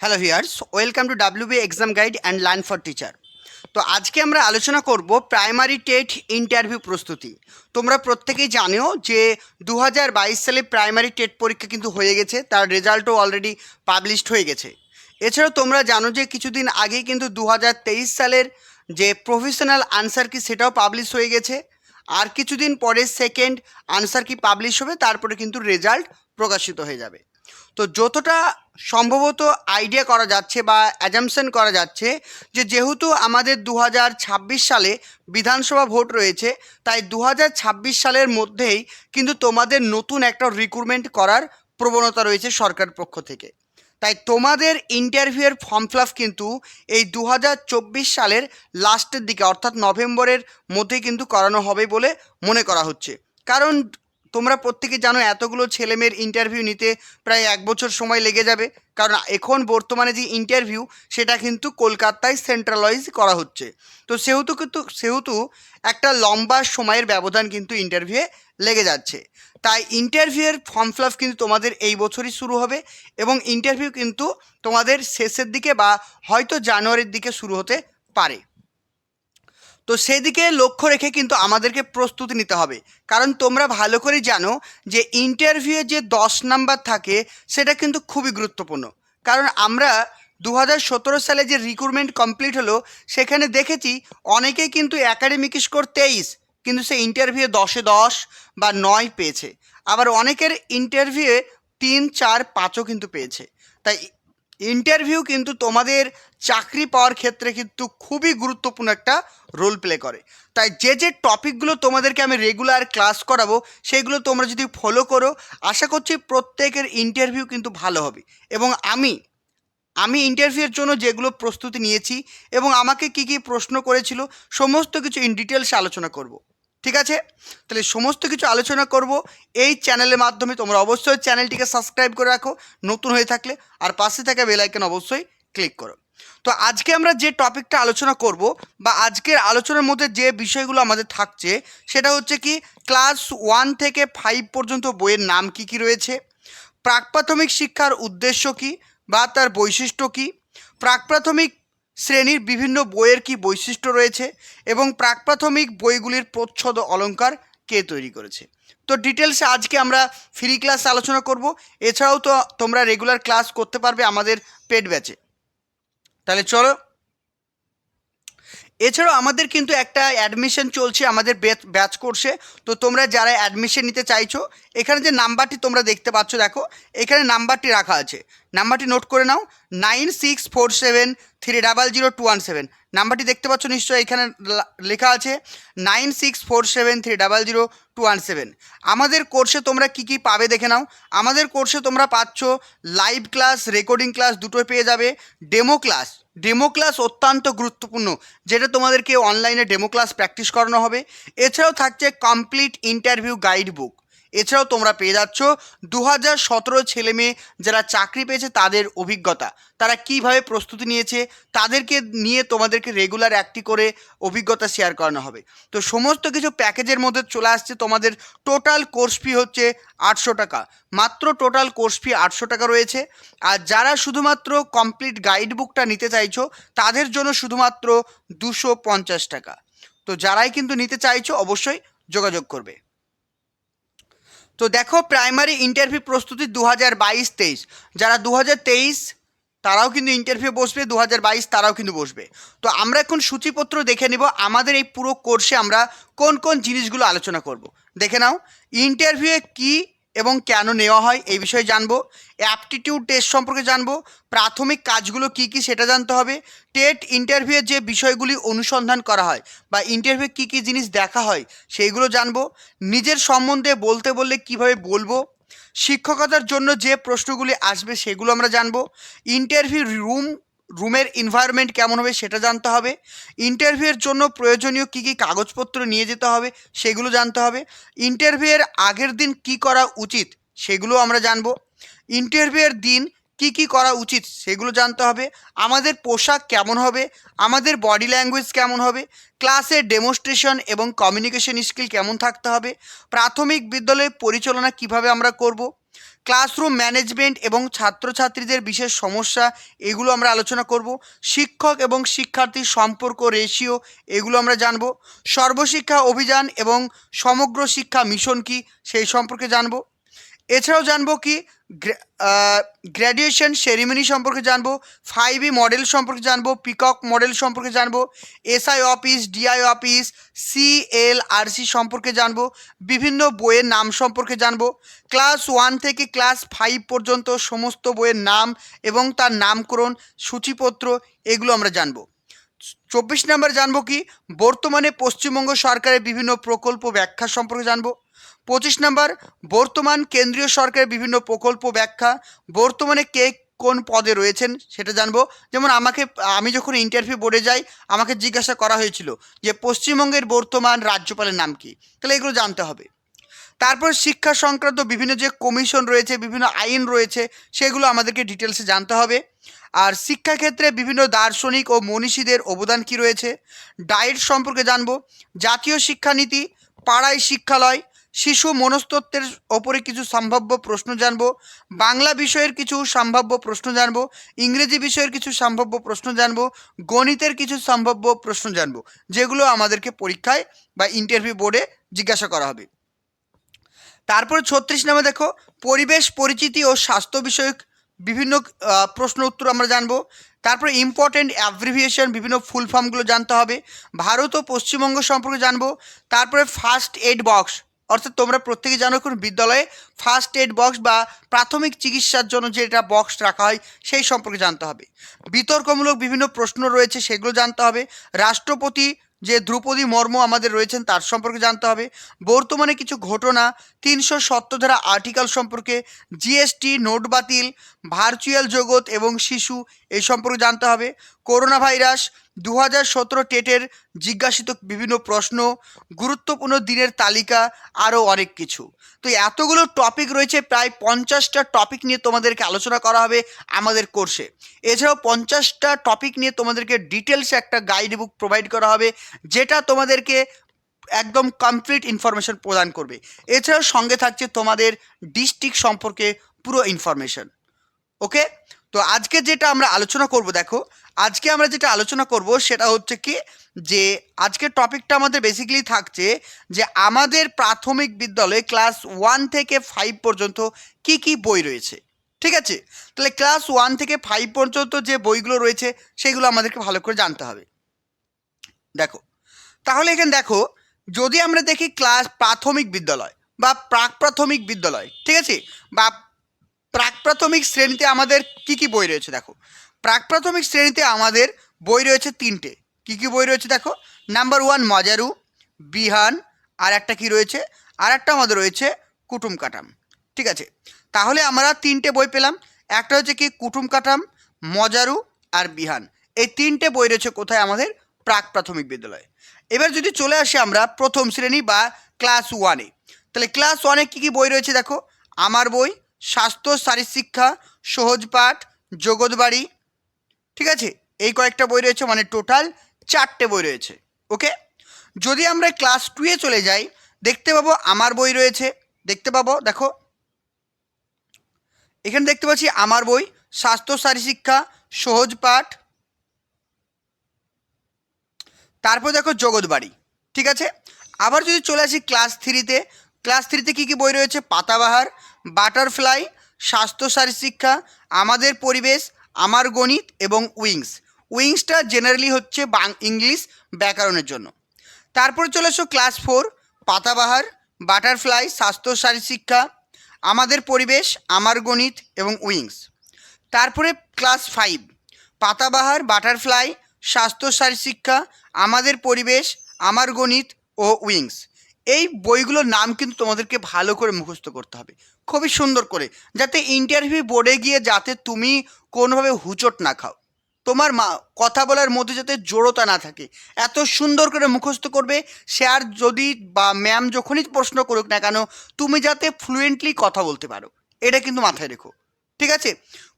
Hello viewers welcome to WB exam guide and learn for teacher তো আজকে আমরা আলোচনা করব প্রাইমারি টেট ইন্টারভিউ প্রস্তুতি। তোমরা প্রত্যেকেই জানো যে দু হাজার বাইশ সালে প্রাইমারি টেট পরীক্ষা কিন্তু হয়ে গেছে, তার রেজাল্টও অলরেডি পাবলিশড হয়ে গেছে। এছাড়াও তোমরা জানো যে কিছুদিন আগেই কিন্তু দু হাজার তেইশ সালের যে প্রফেশনাল আনসার কি সেটাও পাবলিশ হয়ে গেছে, আর কিছুদিন পরে সেকেন্ড আনসার কি পাবলিশ হবে, তারপরে কিন্তু রেজাল্ট প্রকাশিত হয়ে যাবে। তো যতটা সম্ভবত আইডিয়া করা যাচ্ছে বা অ্যাজামশন করা যাচ্ছে যে যেহেতু আমাদের দু হাজার ছাব্বিশ সালে বিধানসভা ভোট রয়েছে, তাই দু হাজার ছাব্বিশ সালের মধ্যেই কিন্তু তোমাদের নতুন একটা রিক্রুটমেন্ট করার প্রবণতা রয়েছে সরকার পক্ষ থেকে। তাই তোমাদের ইন্টারভিউয়ের ফর্ম ফিল কিন্তু এই দু হাজার চব্বিশ সালের লাস্টের দিকে, অর্থাৎ নভেম্বরের মধ্যেই কিন্তু করানো হবে বলে মনে করা হচ্ছে। কারণ তোমরা প্রত্যেকে জানো এতগুলো ছেলেমেয়ের ইন্টারভিউ নিতে প্রায় এক বছর সময় লেগে যাবে। কারণ এখন বর্তমানে যে ইন্টারভিউ সেটা কিন্তু কলকাতায় সেন্ট্রালাইজ করা হচ্ছে। তো সেহেতু কিন্তু, সেহেতু একটা লম্বা সময়ের ব্যবধান কিন্তু ইন্টারভিউয়ে লেগে যাচ্ছে। তাই ইন্টারভিউয়ের ফর্ম ফিল কিন্তু তোমাদের এই বছরই শুরু হবে এবং ইন্টারভিউ কিন্তু তোমাদের শেষের দিকে বা হয়তো জানুয়ারির দিকে শুরু হতে পারে। তো সেদিকে লক্ষ্য রেখে কিন্তু আমাদেরকে প্রস্তুতি নিতে হবে। কারণ তোমরা ভালো করে জানো যে ইন্টারভিউয়ে যে দশ নাম্বার থাকে, সেটা কিন্তু খুবই গুরুত্বপূর্ণ। কারণ আমরা দু হাজার সতেরো সালে যে রিক্রুটমেন্ট কমপ্লিট হলো, সেখানে দেখেছি অনেকেই কিন্তু একাডেমিক স্কোর তেইশ, কিন্তু সে ইন্টারভিউয়ে দশে দশ বা নয় পেয়েছে। আবার অনেকের ইন্টারভিউয়ে তিন, চার, পাঁচও কিন্তু পেয়েছে। তাই ইন্টারভিউ কিন্তু তোমাদের চাকরি পাওয়ার ক্ষেত্রে কিন্তু খুবই গুরুত্বপূর্ণ একটা রোল প্লে করে। তাই যে যে টপিকগুলো তোমাদেরকে আমি রেগুলার ক্লাস করাবো সেইগুলো তোমরা যদি ফলো করো, আশা করছি প্রত্যেকের ইন্টারভিউ কিন্তু ভালো হবে। এবং আমি আমি ইন্টারভিউয়ের জন্য যেগুলো প্রস্তুতি নিয়েছি এবং আমাকে কি কি প্রশ্ন করেছিল, সমস্ত কিছু ইন ডিটেলস আলোচনা করব। ঠিক আছে? তাহলে সমস্ত কিছু আলোচনা করব। এই চ্যানেলের মাধ্যমে তোমরা অবশ্যই চ্যানেলটিকে সাবস্ক্রাইব করে রাখো, নতুন হয়ে থাকলে, আর পাশে থাকা বেল আইকন অবশ্যই ক্লিক করো। তো আজকে আমরা যে টপিকটা আলোচনা করব বা আজকের আলোচনার মধ্যে যে বিষয়গুলো আমাদের থাকছে, সেটা হচ্ছে কি, ক্লাস ওয়ান থেকে ফাইভ পর্যন্ত বইয়ের নাম কি কি রয়েছে? প্রাক প্রাথমিক শিক্ষার উদ্দেশ্য কি বা তার বৈশিষ্ট্য কি? প্রাক প্রাথমিক শ্রেণির বিভিন্ন বইয়ের কি বৈশিষ্ট্য রয়েছে এবং প্রাক প্রাথমিক বইগুলির প্রচ্ছদ অলঙ্কার কে তৈরি করেছে? তো ডিটেলসে আজকে আমরা ফ্রি ক্লাস আলোচনা করব। এছাড়াও তো তোমরা রেগুলার ক্লাস করতে পারবে আমাদের পেড ব্যাচে। তাহলে চলো এছাড়াও আমাদের কিন্তু একটা অ্যাডমিশন চলছে, আমাদের ব্যাচ কোর্সে তো তোমরা যারা অ্যাডমিশন নিতে চাইছো, এখানে যে নাম্বারটি তোমরা দেখতে পাচ্ছ, দেখো, এখানে নাম্বারটি রাখা আছে। নাম্বারটি নোট করে নাও nine six four seven three double zero two one seven নাম্বারটি দেখতে পাচ্ছ নিশ্চয়ই, এখানে লেখা আছে nine six four seven three double zero two one seven আমাদের কোর্সে তোমরা কি কি পাবে দেখে নাও। আমাদের কোর্সে তোমরা পাচ্ছ লাইভ ক্লাস রেকর্ডিং ক্লাস দুটোই পেয়ে যাবে ডেমো ক্লাস ডেমো ক্লাস অত্যন্ত গুরুত্বপূর্ণ, যেটা তোমাদেরকে অনলাইনে ডেমো ক্লাস প্র্যাকটিস করানো হবে। এছাড়াও থাকছে কমপ্লিট ইন্টারভিউ গাইড বুক এছাড়াও তোমরা পেয়ে যাচ্ছ দু হাজার সতেরো ছেলে মেয়ে যারা চাকরি পেয়েছে তাদের অভিজ্ঞতা। তারা কীভাবে প্রস্তুতি নিয়েছে তাদেরকে নিয়ে তোমাদেরকে রেগুলার একটি করে অভিজ্ঞতা শেয়ার করানো হবে। তো সমস্ত কিছু প্যাকেজের মধ্যে চলে আসছে তোমাদের টোটাল কোর্স ফি হচ্ছে আটশো টাকা। মাত্র টোটাল কোর্স ফি আটশো টাকা রয়েছে। আর যারা শুধুমাত্র কমপ্লিট গাইড বুকটা নিতে চাইছো, তাদের জন্য শুধুমাত্র দুশো পঞ্চাশ টাকা। তো যারাই কিন্তু নিতে চাইছো, অবশ্যই যোগাযোগ করবে। তো দেখো প্রাইমারি ইন্টারভিউ প্রস্তুতি দু হাজার বাইশ তেইশ। যারা দু হাজার তেইশ, তারাও কিন্তু ইন্টারভিউ বসবে দু হাজার বাইশ তারাও কিন্তু বসবে। তো আমরা এখন সূচিপত্র দেখে নেব, আমাদের এই পুরো কোর্সে আমরা কোন কোন জিনিসগুলো আলোচনা করব। দেখে নাও ইন্টারভিউয়ে কি এবং কেন নেওয়া হয় এই বিষয়ে জানব। অ্যাপটিটিউড টেস্ট সম্পর্কে জানব। প্রাথমিক কাজগুলো কি কি সেটা জানতে হবে। টেট ইন্টারভিউয়ের যে বিষয়গুলি অনুসন্ধান করা হয় বা ইন্টারভিউ কি কি জিনিস দেখা হয় সেইগুলো জানব। নিজের সম্বন্ধে বলতে বললে কীভাবে বলব। শিক্ষকতার জন্য যে প্রশ্নগুলি আসবে সেগুলো আমরা জানব। ইন্টারভিউ রুম রুমের এনভায়রনমেন্ট কেমন হবে সেটা জানতে হবে। ইন্টারভিউয়ের জন্য প্রয়োজনীয় কী কী কাগজপত্র নিয়ে যেতে হবে সেগুলো জানতে হবে। ইন্টারভিউয়ের আগের দিন কি করা উচিত সেগুলো আমরা জানব। ইন্টারভিউয়ের দিন কি কি করা উচিত সেগুলো জানতে হবে। আমাদের পোশাক কেমন হবে? আমাদের বডি ল্যাঙ্গুয়েজ কেমন হবে? ক্লাসের ডেমনস্ট্রেশন এবং কমিউনিকেশন স্কিল কেমন থাকতে হবে? প্রাথমিক বিদ্যালয়ে পরিচালনা কীভাবে আমরা করব? ক্লাসরুম ম্যানেজমেন্ট এবং ছাত্রছাত্রীদের বিশেষ সমস্যা, এগুলো আমরা আলোচনা করব। শিক্ষক এবং শিক্ষার্থীর সম্পর্ক রেশিও এগুলো আমরা জানব। সর্বশিক্ষা অভিযান এবং সমগ্র শিক্ষা মিশন কি, সেই সম্পর্কে জানব। এছাড়াও জানব কি গ্র্যাজুয়েশন সেরিমনি সম্পর্কে জানব ফাইভ ই মডেল সম্পর্কে জানব পিকক মডেল সম্পর্কে জানব SI office DI office CL RC সম্পর্কে জানব, বিভিন্ন বইয়ের নাম সম্পর্কে জানব ক্লাস ওয়ান থেকে ক্লাস ফাইভ পর্যন্ত সমস্ত বইয়ের নাম এবং তার নামকরণ, সূচিপত্র এগুলো আমরা জানব। চব্বিশ নম্বর জানব কি, বর্তমানে পশ্চিমবঙ্গ সরকারের বিভিন্ন প্রকল্প ব্যাখ্যা সম্পর্কে জানব পঁচিশ নম্বর, বর্তমান কেন্দ্রীয় সরকারের বিভিন্ন প্রকল্প ব্যাখ্যা, বর্তমানে কে কোন পদে রয়েছেন সেটা জানব। যেমন আমাকে, আমি যখন ইন্টারভিউ বোর্ডে যাই, আমাকে জিজ্ঞাসা করা হয়েছিল যে পশ্চিমবঙ্গের বর্তমান রাজ্যপালের নাম কি? তাহলে এগুলো জানতে হবে। তারপর শিক্ষা সংক্রান্ত বিভিন্ন যে কমিশন রয়েছে, বিভিন্ন আইন রয়েছে, সেগুলো আমাদেরকে ডিটেলসে জানতে হবে। আর শিক্ষাক্ষেত্রে বিভিন্ন দার্শনিক ও মনীষীদের অবদান কী রয়েছে? ডায়েট সম্পর্কে জানব। জাতীয় শিক্ষানীতি, পাড়ায় শিক্ষালয় শিশু মনস্তত্ত্বের ওপরে কিছু সম্ভাব্য প্রশ্ন জানব, বাংলা বিষয়ের কিছু সম্ভাব্য প্রশ্ন জানব, ইংরেজি বিষয়ের কিছু সম্ভাব্য প্রশ্ন জানব, গণিতের কিছু সম্ভাব্য প্রশ্ন জানব, যেগুলো আমাদেরকে পরীক্ষায় বা ইন্টারভিউ বোর্ডে জিজ্ঞাসা করা হবে। তারপরে ছত্রিশ নামে দেখো, পরিবেশ, পরিচিতি ও স্বাস্থ্য বিষয়ক বিভিন্ন প্রশ্ন উত্তর আমরা জানব। তারপরে ইম্পর্টেন্ট অ্যাব্রিভিয়েশন বিভিন্ন ফুল ফর্মগুলো জানতে হবে। ভারত ও পশ্চিমবঙ্গ সম্পর্কে জানব। তারপরে ফার্স্ট এড বক্স অর্থাৎ তোমরা প্রত্যেকে জানো কোন বিদ্যালয়ে ফার্স্ট এড বক্স বা প্রাথমিক চিকিৎসার জন্য যেটা বক্স রাখা হয়, সেই সম্পর্কে জানতে হবে। বিতর্কমূলক বিভিন্ন প্রশ্ন রয়েছে, সেগুলো জানতে হবে। রাষ্ট্রপতি যে ধ্রুপদী মর্ম আমাদের রয়েছেন, তার সম্পর্কে জানতে হবে। বর্তমানে কিছু ঘটনা, তিনশো সত্তর ধারা আর্টিকেল সম্পর্কে জিএসটি নোট বাতিল ভার্চুয়াল জগৎ এবং শিশু, এই সম্পর্কে জানতে হবে। করোনা ভাইরাস দু হাজার সতেরো টেটের জিজ্ঞাসিত বিভিন্ন প্রশ্ন, গুরুত্বপূর্ণ দিনের তালিকা, আরও অনেক কিছু। তো এতগুলো টপিক রয়েছে, প্রায় পঞ্চাশটা টপিক নিয়ে তোমাদেরকে আলোচনা করা হবে আমাদের কোর্সে এছাড়াও পঞ্চাশটা টপিক নিয়ে তোমাদেরকে ডিটেলসে একটা গাইড বুক প্রোভাইড করা হবে, যেটা তোমাদেরকে একদম কমপ্লিট ইনফরমেশন প্রদান করবে। এছাড়াও সঙ্গে থাকছে তোমাদের ডিস্ট্রিক্ট সম্পর্কে পুরো ইনফরমেশন ওকে তো আজকে যেটা আমরা আলোচনা করব, দেখো আজকে আমরা যেটা আলোচনা করব সেটা হচ্ছে কি, যে আজকের টপিকটা আমাদের বেসিক্যালি থাকছে যে আমাদের প্রাথমিক বিদ্যালয়ে ক্লাস ওয়ান থেকে ফাইভ পর্যন্ত কি কি বই রয়েছে। ঠিক আছে? তাহলে ক্লাস ওয়ান থেকে ফাইভ পর্যন্ত যে বইগুলো রয়েছে সেগুলো আমাদেরকে ভালো করে জানতে হবে। দেখো, তাহলে এখানে দেখো, যদি আমরা দেখি ক্লাস প্রাথমিক বিদ্যালয় বা প্রাক প্রাথমিক বিদ্যালয়, ঠিক আছে? বা প্রাক প্রাথমিক শ্রেণীতে আমাদের কি কি বই রয়েছে দেখো। প্রাক প্রাথমিক শ্রেণীতে আমাদের বই রয়েছে তিনটে। কি কি বই রয়েছে দেখো? নাম্বার ওয়ান মজারু বিহান আর একটা কি রয়েছে? আর একটা আমাদের রয়েছে কুটুম কাটাম। ঠিক আছে? তাহলে আমরা তিনটে বই পেলাম। একটা হচ্ছে কি কুটুম কাটাম মজারু আর বিহান এই তিনটে বই রয়েছে কোথায়? আমাদের প্রাক প্রাথমিক বিদ্যালয়ে। এবার যদি চলে আসি আমরা প্রথম শ্রেণি বা ক্লাস ওয়ানে তাহলে ক্লাস ওয়ানে কী কী বই রয়েছে দেখো? আমার বই, স্বাস্থ্য শারীরশিক্ষা সহজ পাঠ, জগৎবাড়ি ঠিক আছে? এই কয়েকটা বই রয়েছে মানে টোটাল চারটে বই রয়েছে ওকে যদি আমরা ক্লাস টুয়ে চলে যাই, দেখতে পাবো আমার বই রয়েছে, দেখতে পাবো, দেখো। এখানে দেখতে পাচ্ছি আমার বই, স্বাস্থ্য শারীরশিক্ষা সহজ পাঠ। তারপর দেখো জগৎবাড়ি ঠিক আছে? আবার যদি চলে আসি ক্লাস থ্রিতে ক্লাস থ্রিতে কী কী বই রয়েছে? পাতাবাহার বাটারফ্লাই স্বাস্থ্য, সারি শিক্ষা, আমাদের পরিবেশ আমার গণিত এবং উইংস। উইংসটা জেনারেলি হচ্ছে বাং ইংলিশ ব্যাকরণের জন্য। তারপরে চলে এসো ক্লাস ফোর, পাতাবাহার, বাটারফ্লাই, স্বাস্থ্য শিক্ষা, আমাদের পরিবেশ, আমার গণিত এবং উইংস। তারপরে ক্লাস ফাইভ, পাতাবাহার, বাটারফ্লাই, স্বাস্থ্য শিক্ষা, আমাদের পরিবেশ, আমার গণিত ও উইংস। এই বইগুলোর নাম কিন্তু তোমাদেরকে ভালো করে মুখস্থ করতে হবে। খুবই সুন্দর করে, যাতে ইন্টারভিউ বোর্ডে গিয়ে যাতে তুমি কোনোভাবে হুচট না খাও। তোমার মা কথা বলার মধ্যে যাতে জড়তা না থাকে। এত সুন্দর করে মুখস্থ করবে, সে আর যদি বা ম্যাম যখনই প্রশ্ন করুক না কেন, তুমি যাতে ফ্লুয়েন্টলি কথা বলতে পারো। এটা কিন্তু মাথায় রেখো। ঠিক আছে?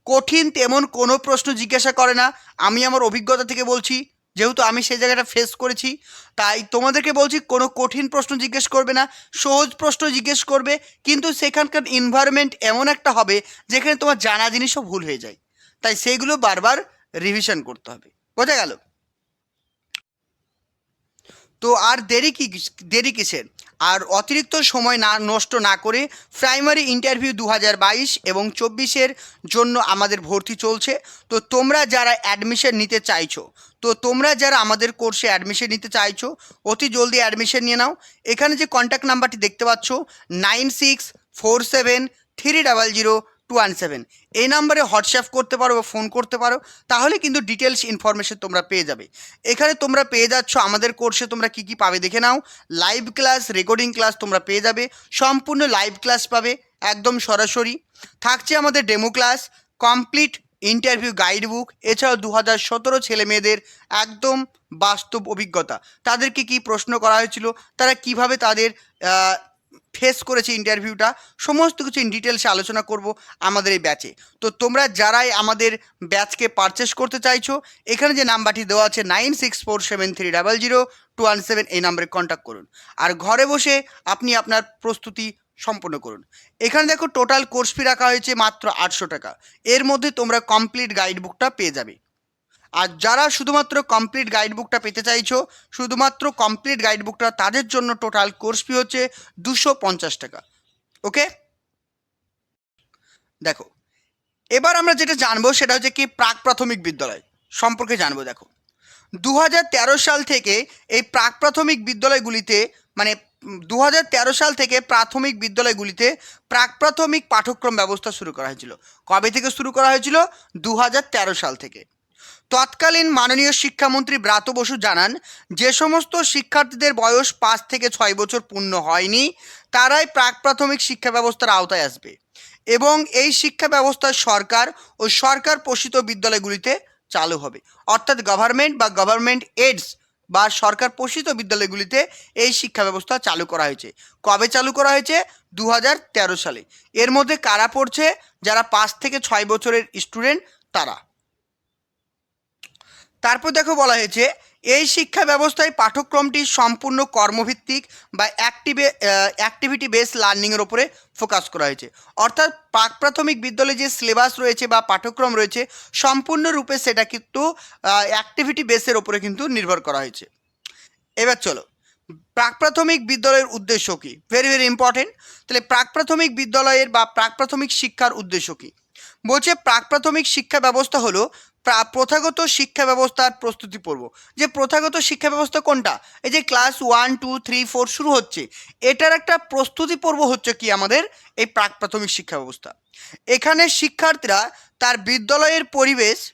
কঠিন তেমন কোনো প্রশ্ন জিজ্ঞাসা করে না। আমি আমার অভিজ্ঞতা থেকে বলছি, যেহেতু আমি সেই জায়গাটা ফেস করেছি, তাই তোমাদেরকে বলছি, কোনো কঠিন প্রশ্ন জিজ্ঞেস করবে না। সহজ প্রশ্ন জিজ্ঞেস করবে, কিন্তু সেখানকার এনভায়রনমেন্ট এমন একটা হবে, যেখানে তোমার জানা জিনিসও ভুল হয়ে যায়। তাই সেইগুলো বারবার রিভিশন করতে হবে। বোঝা গেল? তো আর দেরি কি দেরি কিসের? আর অতিরিক্ত সময় না, নষ্ট না করে প্রাইমারি ইন্টারভিউ দু হাজার বাইশ এবং চব্বিশের জন্য আমাদের ভর্তি চলছে। তো তোমরা যারা অ্যাডমিশন নিতে চাইছো, তো তোমরা যারা আমাদের কোর্সে অ্যাডমিশন নিতে চাইছো, অতি জলদি অ্যাডমিশন নিয়ে নাও। এখানে যে কন্ট্যাক্ট নাম্বারটি দেখতে পাচ্ছ nine six four seven three double zero two one seven এই নাম্বারে হোয়াটসঅ্যাপ করতে পারো বা ফোন করতে পারো, তাহলে কিন্তু ডিটেলস ইনফরমেশন তোমরা পেয়ে যাবে। এখানে তোমরা পেয়ে যাচ্ছ আমাদের কোর্সে তোমরা কি কি পাবে দেখে নাও। লাইভ ক্লাস রেকর্ডিং ক্লাস তোমরা পেয়ে যাবে। সম্পূর্ণ লাইভ ক্লাস পাবে, একদম সরাসরি। থাকছে আমাদের demo class complete interview guide book এছাড়াও দু হাজার সতেরো ছেলে মেয়েদের একদম বাস্তব অভিজ্ঞতা। তাদেরকে কি প্রশ্ন করা হয়েছিল? তারা কীভাবে তাদের ফেস করেছে ইন্টারভিউটা সমস্ত কিছু ইন ডিটেলসে আলোচনা করব আমাদের এই ব্যাচে তো তোমরা যারাই আমাদের ব্যাচকে পারচেস করতে চাইছো, এখানে যে নাম্বারটি দেওয়া আছে nine six four seven three double zero two one seven এই নাম্বারে কন্ট্যাক্ট করুন। আর ঘরে বসে আপনি আপনার প্রস্তুতি সম্পন্ন করুন। এখানে দেখো টোটাল কোর্স ফি রাখা হয়েছে মাত্র আটশো টাকা। এর মধ্যে তোমরা কমপ্লিট গাইড বুকটা পেয়ে যাবে। আর যারা শুধুমাত্র কমপ্লিট গাইড বুকটা পেতে চাইছো, শুধুমাত্র কমপ্লিট গাইড বুকটা তাদের জন্য টোটাল কোর্স ফি হচ্ছে দুশো পঞ্চাশ টাকা। ওকে দেখো, এবার আমরা যেটা জানব সেটা হচ্ছে কি প্রাক প্রাথমিক বিদ্যালয় সম্পর্কে জানব, দেখো। দু হাজার তেরো সাল থেকে এই প্রাক প্রাথমিক বিদ্যালয়গুলিতে মানে দু হাজার তেরো সাল থেকে প্রাথমিক বিদ্যালয়গুলিতে প্রাক প্রাথমিক পাঠ্যক্রম ব্যবস্থা শুরু করা হয়েছিল। কবে থেকে শুরু করা হয়েছিল? দু হাজার তেরো সাল থেকে। তৎকালীন মাননীয় শিক্ষামন্ত্রী ব্রাত বসু জানান, যে সমস্ত শিক্ষার্থীদের বয়স পাঁচ থেকে ছয় বছর পূর্ণ হয়নি, তারাই প্রাক প্রাথমিক শিক্ষা ব্যবস্থার আওতায় আসবে এবং এই শিক্ষা ব্যবস্থা সরকার ও সরকার পোষিত বিদ্যালয়গুলিতে চালু হবে। অর্থাৎ গভর্নমেন্ট বা গভর্নমেন্ট এডস বা সরকার পোষিত বিদ্যালয়গুলিতে এই শিক্ষা ব্যবস্থা চালু করা হয়েছে। কবে চালু করা হয়েছে? দু হাজার তেরো সালে। এর মধ্যে কারা পড়ছে? যারা পাঁচ থেকে ছয় বছরের স্টুডেন্ট তারা। তারপর দেখো বলা হয়েছে, এই শিক্ষা ব্যবস্থায় পাঠ্যক্রমটি সম্পূর্ণ কর্মভিত্তিক বা অ্যাক্টিভে অ্যাক্টিভিটি বেস লার্নিংয়ের ওপরে ফোকাস করা হয়েছে। অর্থাৎ প্রাক প্রাথমিক বিদ্যালয়ে যে সিলেবাস রয়েছে বা পাঠ্যক্রম রয়েছে, সম্পূর্ণরূপে সেটা কিন্তু অ্যাক্টিভিটি বেসের ওপরে কিন্তু নির্ভর করা হয়েছে। এবার চলো, প্রাক প্রাথমিক বিদ্যালয়ের উদ্দেশ্য কী? ভেরি ভেরি ইম্পর্টেন্ট তাহলে প্রাক প্রাথমিক বিদ্যালয়ের বা প্রাক প্রাথমিক শিক্ষার উদ্দেশ্য কী? বলছে প্রাক প্রাথমিক শিক্ষা ব্যবস্থা হলো প্রথাগত শিক্ষা ব্যবস্থার প্রস্তুতি পর্ব যে প্রথাগত শিক্ষা ব্যবস্থা কোনটা? এই যে class one, two, three, four শুরু হচ্ছে। এটার একটা প্রস্তুতি পর্ব হচ্ছে কি আমাদের? এই প্রাক প্রাথমিক শিক্ষা ব্যবস্থা। এখানে শিক্ষার্থীরা তার বিদ্যালয়ের পরিবেশ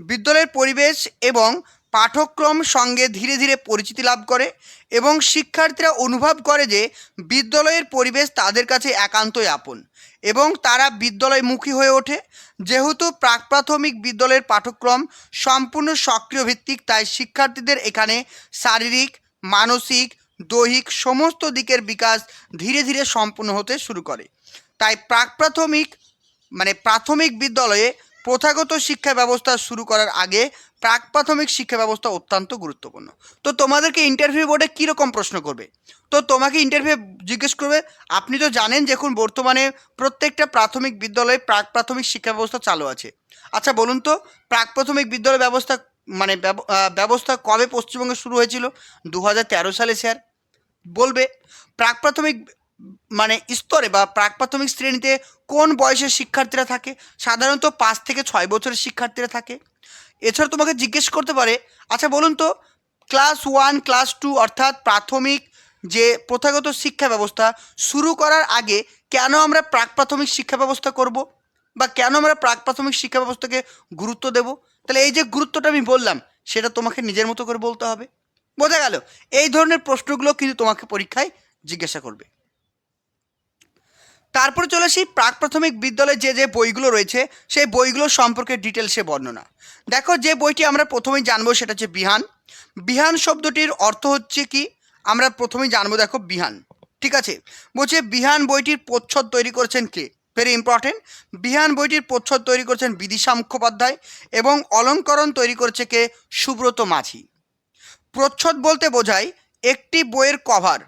বিদ্যালয়ের পরিবেশ এবং পাঠ্যক্রম সঙ্গে ধীরে ধীরে পরিচিতি লাভ করে এবং শিক্ষার্থীরা অনুভব করে যে বিদ্যালয়ের পরিবেশ তাদের কাছে একান্তই আপন এবং তারা বিদ্যালয়মুখী হয়ে ওঠে। যেহেতু প্রাক প্রাথমিক বিদ্যালয়ের পাঠ্যক্রম সম্পূর্ণ সক্রিয় ভিত্তিক, তাই শিক্ষার্থীদের এখানে শারীরিক, মানসিক, দৈহিক সমস্ত দিকের বিকাশ ধীরে ধীরে সম্পূর্ণ হতে শুরু করে। তাই প্রাক প্রাথমিক মানে প্রাথমিক বিদ্যালয়ে প্রথাগত শিক্ষা ব্যবস্থা শুরু করার আগে প্রাক প্রাথমিক শিক্ষা ব্যবস্থা অত্যন্ত গুরুত্বপূর্ণ। তো তোমাদেরকে ইন্টারভিউ বোর্ডে কীরকম প্রশ্ন করবে? তো তোমাকে ইন্টারভিউ জিজ্ঞেস করবে, আপনি তো জানেন যে এখন বর্তমানে প্রত্যেকটা প্রাথমিক বিদ্যালয়ে প্রাক প্রাথমিক শিক্ষা ব্যবস্থা চালু আছে। আচ্ছা বলুন তো প্রাক প্রাথমিক বিদ্যালয় ব্যবস্থা মানে ব্যবস্থা কবে পশ্চিমবঙ্গে শুরু হয়েছিল? দু হাজার তেরো সালে, স্যার। বলবে প্রাক প্রাথমিক মানে স্তরে বা প্রাক প্রাথমিক শ্রেণীতে কোন বয়সের শিক্ষার্থীরা থাকে? সাধারণত পাঁচ থেকে ছয় বছরের শিক্ষার্থীরা থাকে। এছাড়া তোমাকে জিজ্ঞেস করতে পারে আচ্ছা বলুন তো ক্লাস ওয়ান ক্লাস টু অর্থাৎ প্রাথমিক যে প্রথাগত শিক্ষা ব্যবস্থা শুরু করার আগে কেন আমরা প্রাক প্রাথমিক শিক্ষা ব্যবস্থা করব বা কেন আমরা প্রাক প্রাথমিক শিক্ষা ব্যবস্থাকে গুরুত্ব দেব? তাহলে এই যে গুরুত্বটা আমি বললাম, সেটা তোমাকে নিজের মতো করে বলতে হবে। বোঝা গেল? এই ধরনের প্রশ্নগুলো কিন্তু তোমাকে পরীক্ষায় জিজ্ঞাসা করবে। তারপরে চলে আসি প্রাক প্রাথমিক বিদ্যালয়ে যে যে বইগুলো রয়েছে, সেই বইগুলো সম্পর্কে ডিটেলসে বর্ণনা। দেখো, যে বইটি আমরা প্রথমেই জানব সেটা হচ্ছে বিহান। বিহান শব্দটির অর্থ হচ্ছে কি? আমরা প্রথমেই জানব, দেখো, বিহান। ঠিক আছে? বলছে, বিহান বইটির প্রচ্ছদ তৈরি করেছেন কে? ভেরি ইম্পর্টেন্ট বিহান বইটির প্রচ্ছদ তৈরি করেছেন বিদিশা মুখোপাধ্যায় এবং অলঙ্করণ তৈরি করেছে কে? সুব্রত মাঝি। প্রচ্ছদ বলতে বোঝায় একটি বইয়ের কভার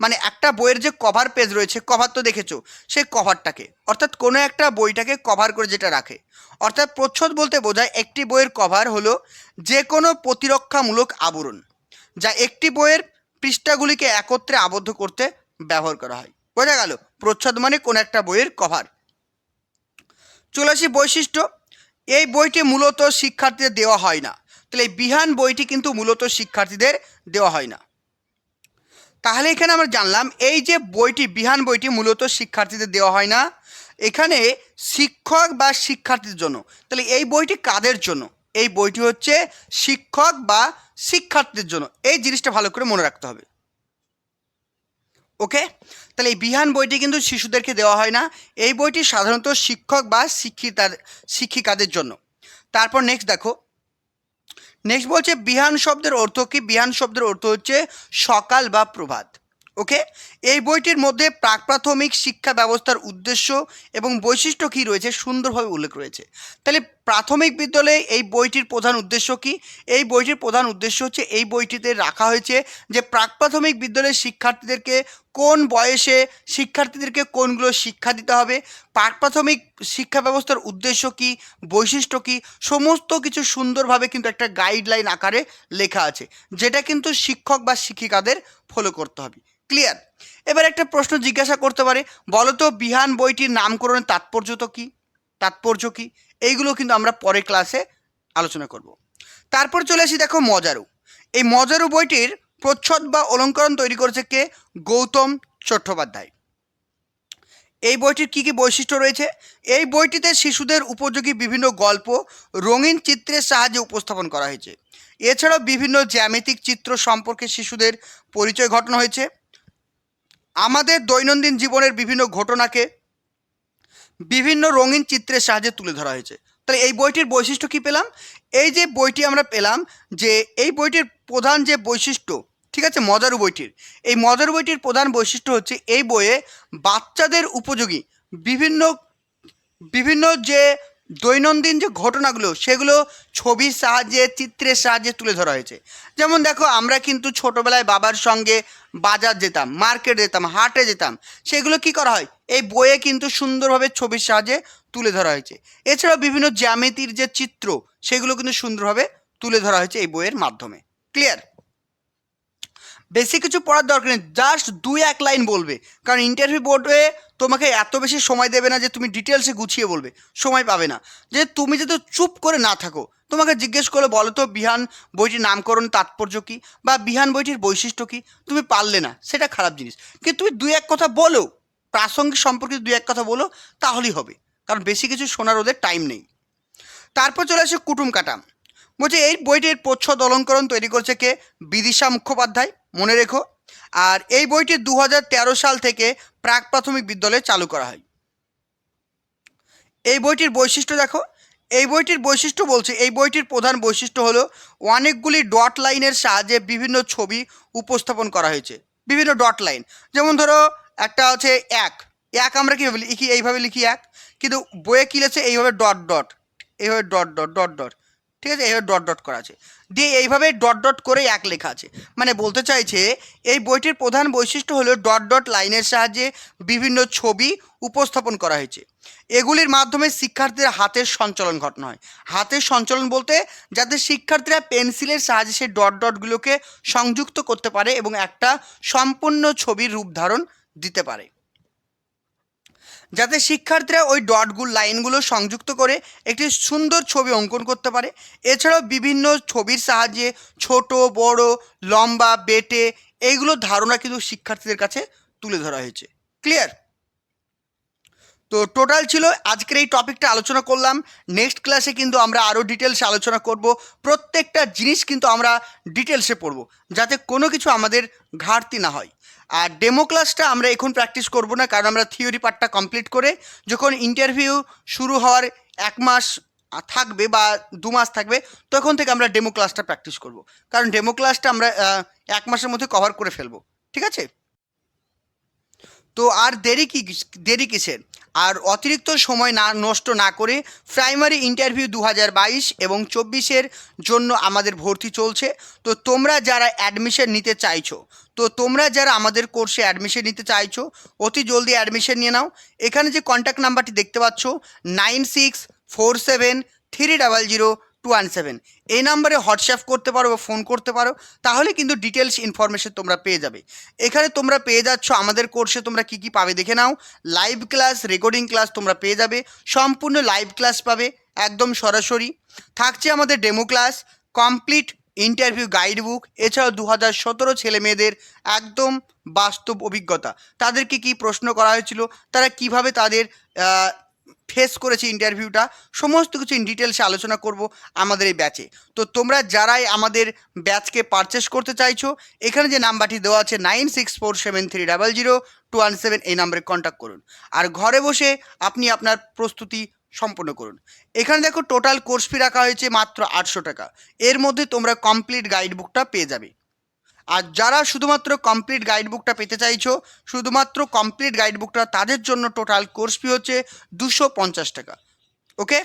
মানে একটা বইয়ের যে কভার পেজ রয়েছে কভার তো দেখেছ, সেই কভারটাকে অর্থাৎ কোনো একটা বইটাকে কভার করে যেটা রাখে। অর্থাৎ প্রচ্ছদ বলতে বোঝায় একটি বইয়ের কভার হলো যে কোনো প্রতিরক্ষামূলক আবরণ, যা একটি বইয়ের পৃষ্ঠাগুলিকে একত্রে আবদ্ধ করতে ব্যবহার করা হয়। বোঝা গেল, প্রচ্ছদ মানে কোনো একটা বইয়ের কভার চলে আসি বৈশিষ্ট্য। এই বইটি মূলত শিক্ষার্থীদের দেওয়া হয় না। তাহলে এই বিহান বইটি কিন্তু মূলত শিক্ষার্থীদের দেওয়া হয় না। তাহলে এখানে আমরা জানলাম, এই যে বইটি, বিহান বইটি মূলত শিক্ষার্থীদের দেওয়া হয় না। এখানে শিক্ষক বা শিক্ষার্থীর জন্য। তাহলে এই বইটি কাদের জন্য? এই বইটি হচ্ছে শিক্ষক বা শিক্ষার্থীদের জন্য। এই জিনিসটা ভালো করে মনে রাখতে হবে। ওকে? তাহলে এই বিহান বইটি কিন্তু শিশুদেরকে দেওয়া হয় না। এই বইটি সাধারণত শিক্ষক বা শিক্ষিতার শিক্ষিকাদের জন্য। তারপর নেক্সট দেখো। নেক্সট বলছে বিহান শব্দের অর্থ কি? বিহান শব্দের অর্থ হচ্ছে সকাল বা প্রভাত। ওকে এই বইটির মধ্যে প্রাক প্রাথমিক শিক্ষা ব্যবস্থার উদ্দেশ্য এবং বৈশিষ্ট্য কী রয়েছে সুন্দরভাবে উল্লেখ রয়েছে। তাহলে প্রাথমিক বিদ্যালয়ে এই বইটির প্রধান উদ্দেশ্য কি? এই বইটির প্রধান উদ্দেশ্য হচ্ছে, এই বইটিতে রাখা হয়েছে যে প্রাক প্রাথমিক বিদ্যালয়ের শিক্ষার্থীদেরকে কোন বয়সে শিক্ষার্থীদেরকে কোনগুলো শিক্ষা দিতে হবে, প্রাক প্রাথমিক শিক্ষা ব্যবস্থার উদ্দেশ্য কি, বৈশিষ্ট্য কি, সমস্ত কিছু সুন্দরভাবে কিন্তু একটা গাইডলাইন আকারে লেখা আছে, যেটা কিন্তু শিক্ষক বা শিক্ষিকাদের ফলো করতে হবে। ক্লিয়ার এবার একটা প্রশ্ন জিজ্ঞাসা করতে পারে বলো তো বিহান বইটির নামকরণের তাৎপর্য তো কী? তাৎপর্য কী? এইগুলো কিন্তু আমরা পরের ক্লাসে আলোচনা করব। তারপর চলে আসি দেখো মজারু। এই মজারু বইটির প্রচ্ছদ বা অলঙ্করণ তৈরি করেছে কে? গৌতম চট্টোপাধ্যায়। এই বইটির কী কী বৈশিষ্ট্য রয়েছে? এই বইটিতে শিশুদের উপযোগী বিভিন্ন গল্প, রঙিন চিত্রের সাহায্যে উপস্থাপন করা হয়েছে। এছাড়াও বিভিন্ন জ্যামিতিক চিত্র সম্পর্কে শিশুদের পরিচয় ঘটানো হয়েছে। আমাদের দৈনন্দিন জীবনের বিভিন্ন ঘটনাকে বিভিন্ন রঙিন চিত্রের সাহায্যে তুলে ধরা হয়েছে। তাহলে এই বইটির বৈশিষ্ট্য কি পেলাম? এই যে বইটি আমরা পেলাম যে এই বইটির প্রধান যে বৈশিষ্ট্য, ঠিক আছে, মজারু বইটির, এই মজারু বইটির প্রধান বৈশিষ্ট্য হচ্ছে এই বইয়ে বাচ্চাদের উপযোগী বিভিন্ন বিভিন্ন যে দৈনন্দিন যে ঘটনাগুলো, সেগুলো ছবির সাহায্যে, চিত্রের সাহায্যে তুলে ধরা হয়েছে। যেমন দেখো, আমরা কিন্তু ছোটোবেলায় বাবার সঙ্গে বাজার যেতাম, মার্কেট যেতাম, হাটে যেতাম। সেগুলো কি করা হয়? এই বইয়ে কিন্তু সুন্দরভাবে ছবির সাহায্যে তুলে ধরা হয়েছে। এছাড়াও বিভিন্ন জ্যামিতির যে চিত্র, সেগুলো কিন্তু সুন্দরভাবে তুলে ধরা হয়েছে এই বইয়ের মাধ্যমে। ক্লিয়ার বেশি কিছু পড়ার দরকার নেই জাস্ট দুই এক লাইন বলবে। কারণ ইন্টারভিউ বোর্ডে তোমাকে এত বেশি সময় দেবে না যে তুমি ডিটেলসে গুছিয়ে বলবে, সময় পাবে না। যে তুমি যদি চুপ করে না থাকো, তোমাকে জিজ্ঞেস করে বলো তো, বিহান বইটির নামকরণ তাৎপর্য কী? বা বিহান বইটির বৈশিষ্ট্য কী? তুমি পারলে না, সেটা খারাপ জিনিস। কিন্তু তুমি দুই এক কথা বলো, প্রাসঙ্গিক সম্পর্কে দুই এক কথা বলো, তাহলেই হবে। কারণ বেশি কিছু শোনার ওদের টাইম নেই। তারপর চলে আসে কুটুম কাটাম বলছে, এই বইটির প্রচ্ছদ অলঙ্করণ তৈরি করছে কে? বিদিশা মুখোপাধ্যায়। মনে রেখো। আর এই বইটি দু হাজার তেরো সাল থেকে প্রাক প্রাথমিক বিদ্যালয়ে চালু করা হয়। এই বইটির বৈশিষ্ট্য দেখো। এই বইটির বৈশিষ্ট্য বলছে, এই বইটির প্রধান বৈশিষ্ট্য হলো অনেকগুলি ডট লাইনের সাহায্যে বিভিন্ন ছবি উপস্থাপন করা হয়েছে। বিভিন্ন ডট লাইন। যেমন ধরো, একটা হচ্ছে এক। এক আমরা কীভাবে লিখি? এইভাবে লিখি এক। কিন্তু বইয়ে কী লিখেছে? এইভাবে ডট ডট। এইভাবে ডট ডট ডট ডট। ঠিক আছে এইভাবে ডট ডট করা আছে। দিয়ে এইভাবে ডট ডট করে এক লেখা আছে। মানে বলতে চাইছে, এই বইটির প্রধান বৈশিষ্ট্য হলো ডট ডট লাইনের সাহায্যে বিভিন্ন ছবি উপস্থাপন করা হয়েছে। এগুলির মাধ্যমে শিক্ষার্থীদের হাতের সঞ্চালন ঘটানো হয়। হাতের সঞ্চালন বলতে যাতে শিক্ষার্থীরা পেন্সিলের সাহায্যে সেই ডট ডটগুলোকে সংযুক্ত করতে পারে এবং একটা সম্পূর্ণ ছবির রূপ ধারণ দিতে পারে। যাতে শিক্ষার্থীরা ওই ডটগুলো, লাইনগুলো সংযুক্ত করে একটি সুন্দর ছবি অঙ্কন করতে পারে। এছাড়াও বিভিন্ন ছবির সাহায্যে ছোট, বড়, লম্বা, বেটে, এইগুলো ধারণা কিন্তু শিক্ষার্থীদের কাছে তুলে ধরা হয়েছে। ক্লিয়ার তো টোটাল ছিল, আজকের এই টপিকটা আলোচনা করলাম। নেক্সট ক্লাসে কিন্তু আমরা আরও ডিটেলসে আলোচনা করব। প্রত্যেকটা জিনিস কিন্তু আমরা ডিটেলসে পড়ব, যাতে কোনো কিছু আমাদের ঘাটতি না হয়। আর ডেমো ক্লাসটা আমরা এখন প্র্যাকটিস করব না, কারণ আমরা থিওরি পার্টটা কমপ্লিট করে যখন ইন্টারভিউ শুরু হওয়ার এক মাস থাকবে বা দু মাস থাকবে, তখন থেকে আমরা ডেমো ক্লাসটা প্র্যাকটিস করব। কারণ ডেমো ক্লাসটা আমরা এক মাসের মধ্যে কভার করে ফেলব। ঠিক আছে? তো আর দেরি কি দেরি কিসের? আর অতিরিক্ত সময় না, নষ্ট না করে প্রাইমারি ইন্টারভিউ দু হাজার বাইশ এবং চব্বিশের জন্য আমাদের ভর্তি চলছে। তো তোমরা যারা অ্যাডমিশন নিতে চাইছো, তো তোমরা যারা আমাদের কোর্সে অ্যাডমিশন নিতে চাইছো, অতি জলদি অ্যাডমিশন নিয়ে নাও। এখানে যে কন্ট্যাক্ট নাম্বারটি দেখতে পাচ্ছ nine six four seven three double zero two one seven এই নাম্বারে হোয়াটসঅ্যাপ করতে পারো বা ফোন করতে পারো, তাহলে কিন্তু ডিটেলস ইনফরমেশন তোমরা পেয়ে যাবে। এখানে তোমরা পেয়ে যাচ্ছ আমাদের কোর্সে তোমরা কি কি পাবে দেখে নাও। লাইভ ক্লাস রেকর্ডিং ক্লাস তোমরা পেয়ে যাবে। সম্পূর্ণ লাইভ ক্লাস পাবে, একদম সরাসরি। থাকছে আমাদের demo class complete interview guide book এছাড়াও দু হাজার সতেরো ছেলে মেয়েদের একদম বাস্তব অভিজ্ঞতা। তাদেরকে কি প্রশ্ন করা হয়েছিল, তারা কীভাবে তাদের ফেস করেছে ইন্টারভিউটা সমস্ত কিছু ইন ডিটেলসে আলোচনা করব আমাদের এই ব্যাচে তো তোমরা যারাই আমাদের ব্যাচকে পারচেস করতে চাইছো, এখানে যে নাম্বারটি দেওয়া আছে nine six four seven three double zero two one seven এই নাম্বারে কন্ট্যাক্ট করুন। আর ঘরে বসে আপনি আপনার প্রস্তুতি সম্পন্ন করুন। এখানে দেখো টোটাল কোর্স ফি রাখা হয়েছে মাত্র আটশো টাকা। এর মধ্যে তোমরা কমপ্লিট গাইড বুকটা পেয়ে যাবে। আর যারা শুধুমাত্র কমপ্লিট গাইডবুকটা পেতে চাইছো, শুধুমাত্র কমপ্লিট গাইড বুকটা তাদের জন্য টোটাল কোর্স ফি হচ্ছে দুশো পঞ্চাশ টাকা। ওকে